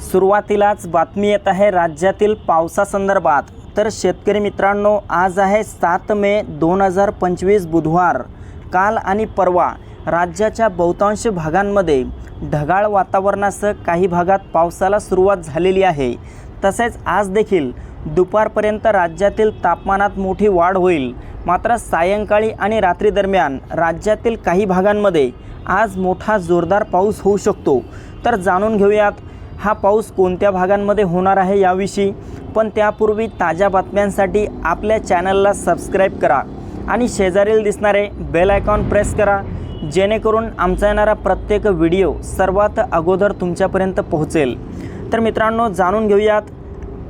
सुरुवातीलाच बातमी येत आहे राज्यातील पावसासंदर्भात. तर शेतकरी मित्रांनो आज आहे सात मे दोन हजार पंचवीस बुधवार. काल आणि परवा राज्याच्या बहुतांश भागांमध्ये ढगाळ वातावरणासह काही भागात पावसाला सुरुवात झालेली आहे. तसेच आज देखील दुपारपर्यंत राज्यातील तापमानात मोठी वाढ होईल. मात्र सायंकाळी आणि रात्री दरम्यान राज्यातील काही भागांमध्ये आज मोठा जोरदार पाऊस होऊ शकतो. तर जाणून घेऊयात हा पाऊस कोणत्या भागांमध्ये होणार आहे याविषयी पण त्यापूर्वी ताज्या बातम्यांसाठी आपल्या चॅनलला सबस्क्राईब करा आणि शेजारील दिसणारे बेल आयकॉन प्रेस करा जेणेकरून आमचा येणारा प्रत्येक व्हिडिओ सर्वात अगोदर तुमच्यापर्यंत पोहोचेल. तर मित्रांनो जाणून घेऊयात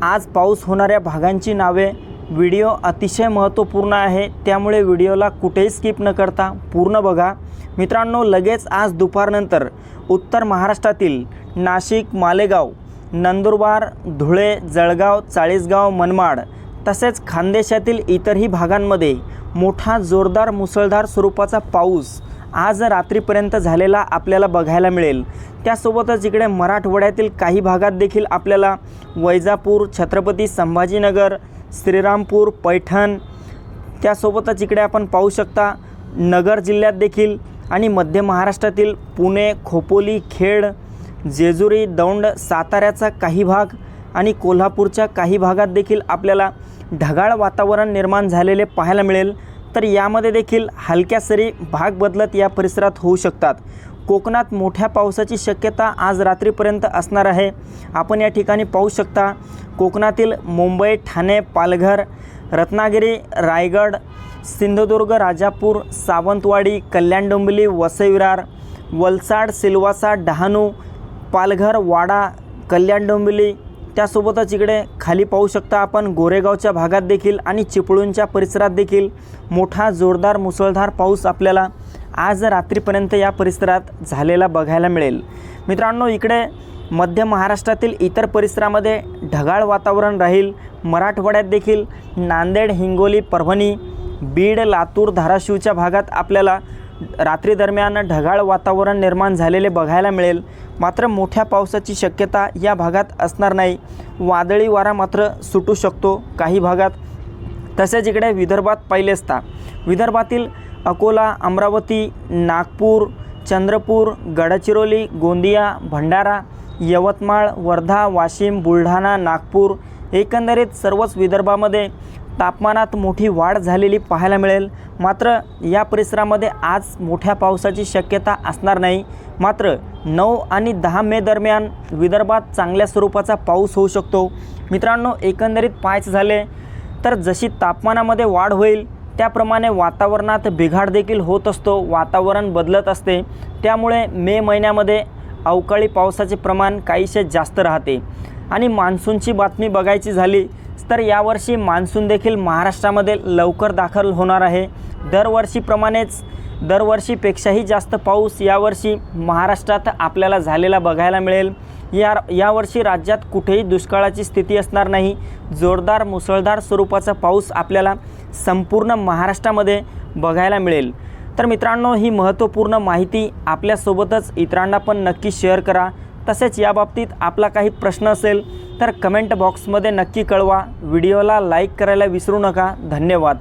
आज पाऊस होणाऱ्या भागांची नावे. व्हिडिओ अतिशय महत्त्वपूर्ण आहे त्यामुळे व्हिडिओला कुठेही स्किप न करता पूर्ण बघा. मित्रांनो लगेच आज दुपारनंतर उत्तर महाराष्ट्रातील नाशिक मालेगाव नंदुरबार धुळे जळगाव चाळीसगाव मनमाड तसेच खानदेशातील इतरही भागांमध्ये मोठा जोरदार मुसळधार स्वरूपाचा पाऊस आज रात्रीपर्यंत झालेला आपल्याला बघायला मिळेल. त्यासोबतच इकडे मराठवाड्यातील काही भागात देखील आपल्याला वैजापूर छत्रपती संभाजीनगर श्रीरामपूर पैठण त्यासोबतच इकडे आपण पाहू शकता नगर जिल्ह्यात देखील आणि मध्य महाराष्ट्रातील पुणे खोपोली खेड जेजुरी दौंड साताऱ्याचा काही भाग आणि कोल्हापूरच्या काही भागात देखील आपल्याला ढगाळ वातावरण निर्माण झालेले पाहायला मिळेल. तर यामध्ये देखील हलक्या सरी भाग बदलत या परिसरात होऊ शकतात. कोकणात मोठ्या पावसाची शक्यता आज रात्रीपर्यंत असणार आहे. आपण या ठिकाणी पाहू शकता कोकणातील मुंबई ठाणे पालघर रत्नागिरी रायगड सिंधुदुर्ग राजापूर सावंतवाडी कल्याण डोंबिवली वसईविरार वलसाड सिल्वासा डहाणू पालघर वाडा कल्याण डोंबिवली. त्यासोबतच इकडे खाली पाहू शकता आपण गोरेगावच्या भागात देखील आणि चिपळूणच्या परिसरात देखील मोठा जोरदार मुसळधार पाऊस आपल्याला आज रात्रीपर्यंत या परिसरात झालेला बघायला मिळेल. मित्रांनो इकडे मध्य महाराष्ट्रातील इतर परिसरामध्ये ढगाळ वातावरण राहील. मराठवाड्यात देखील नांदेड हिंगोली परभणी बीड लातूर धाराशिवच्या भागात आपल्याला रात्री दरम्यान ढगाळ वातावरण निर्माण झालेले बघायला मिळेल. मात्र मोठ्या पावसाची शक्यता या भागात असणार नाही. वादळी वारा मात्र सुटू शकतो काही भागात. तसेच इकडे विदर्भात पाहिले असता विदर्भातील अकोला अमरावती नागपूर चंद्रपूर गडचिरोली गोंदिया भंडारा यवतमाळ वर्धा वाशिम बुलढाणा नागपूर एकंदरीत सर्वच विदर्भामध्ये तापमानात मोठी वाढ झालेली पाहायला मिळेल. मात्र या परिसरामध्ये आज मोठ्या पावसाची शक्यता असणार नाही. मात्र नऊ आणि दहा मे दरम्यान विदर्भात चांगल्या स्वरूपाचा पाऊस होऊ शकतो. मित्रांनो एकंदरीत पाहायचं झाले तर जशी तापमानामध्ये वाढ होईल त्याप्रमाणे वातावरणात बिघाड देखील होत असतो. वातावरण बदलत असते. त्यामुळे मे महिन्यामध्ये अवकाळी पावसाचे प्रमाण काहीसे जास्त राहते. आणि मान्सूनची बातमी बघायची झाली तर यावर्षी मान्सून देखील महाराष्ट्रामध्ये लवकर दाखल होणार आहे. दरवर्षीप्रमाणेच दरवर्षीपेक्षाही जास्त पाऊस यावर्षी महाराष्ट्रात आपल्याला झालेला बघायला मिळेल. या यावर्षी राज्यात कुठेही दुष्काळाची स्थिती असणार नाही. जोरदार मुसळधार स्वरूपाचा पाऊस आपल्याला संपूर्ण महाराष्ट्रामध्ये बघायला मिळेल. तर मित्रांनो ही महत्त्वपूर्ण माहिती आपल्यासोबतच इतरांना पण नक्की शेअर करा. तसेच याबाबतीत आपला काही प्रश्न असेल तर कमेंट बॉक्समध्ये नक्की कळवा. व्हिडिओला लाईक करायला विसरू नका. धन्यवाद.